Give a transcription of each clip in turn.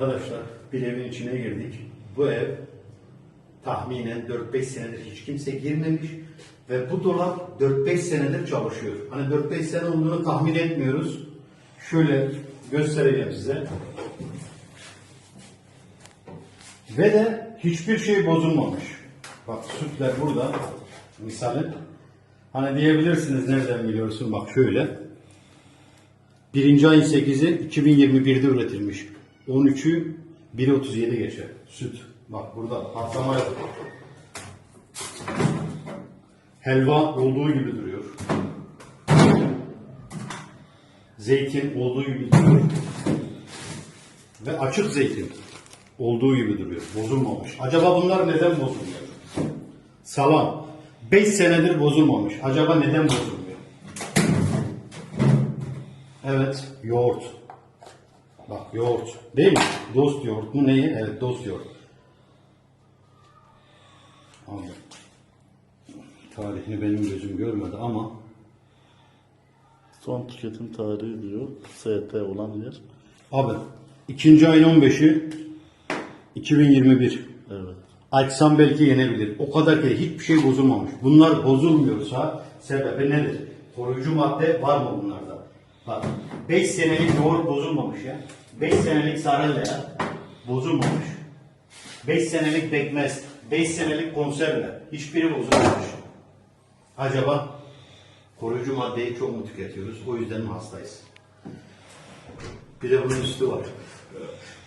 Arkadaşlar bir evin içine girdik. Bu ev tahminen 4-5 senedir hiç kimse girmemiş ve bu dolap 4-5 senedir çalışıyor. Hani 4-5 sene olduğunu tahmin etmiyoruz. Şöyle göstereceğim size. Ve de hiçbir şey bozulmamış. Bak sütler burada. Misali. Hani diyebilirsiniz nereden biliyorsun? Bak şöyle. Birinci ayın 8'i 2021'de üretilmiş. 13'ü 1.37 geçer. Süt. Bak burada patlama yok. Helva olduğu gibi duruyor. Zeytin olduğu gibi duruyor. Ve açık zeytin olduğu gibi duruyor. Bozulmamış. Acaba bunlar neden bozulmuyor? Salam. 5 senedir bozulmamış. Acaba neden bozulmuyor? Evet, yoğurt. Bak yoğurt. Değil mi? Dost yoğurt mu neyi? Evet, dost yoğurt. Abi. Tarihini benim gözüm görmedi ama Son tüketim tarihi diyor. ST olan yer. abi ikinci ayın 15'i 2021. Evet. Açsam belki yenebilir. O kadar ki hiçbir şey bozulmamış. Bunlar bozulmuyorsa sebebi nedir? Koruyucu madde var mı bunlarda? Bak 5 senelik yoğurt bozulmamış ya. 5 senelik sarayla bozulmamış. 5 senelik bekmez, 5 senelik konserve hiçbiri bozulmamış. Acaba koruyucu maddeyi çok mu tüketiyoruz? O yüzden mi hastayız? Bir de bunun üstü var.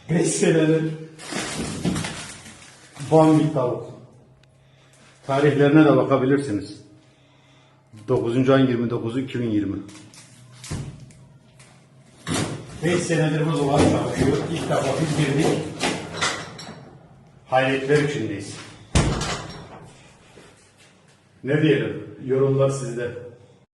5 senedir Bambi tavuk. Tarihlerine de bakabilirsiniz. 9. ayın 29'u 2020. 5 senedir bu dolap çalışıyor. İlk defa biz girdik. Hayretler içindeyiz. Ne diyelim? Yorumlar sizde.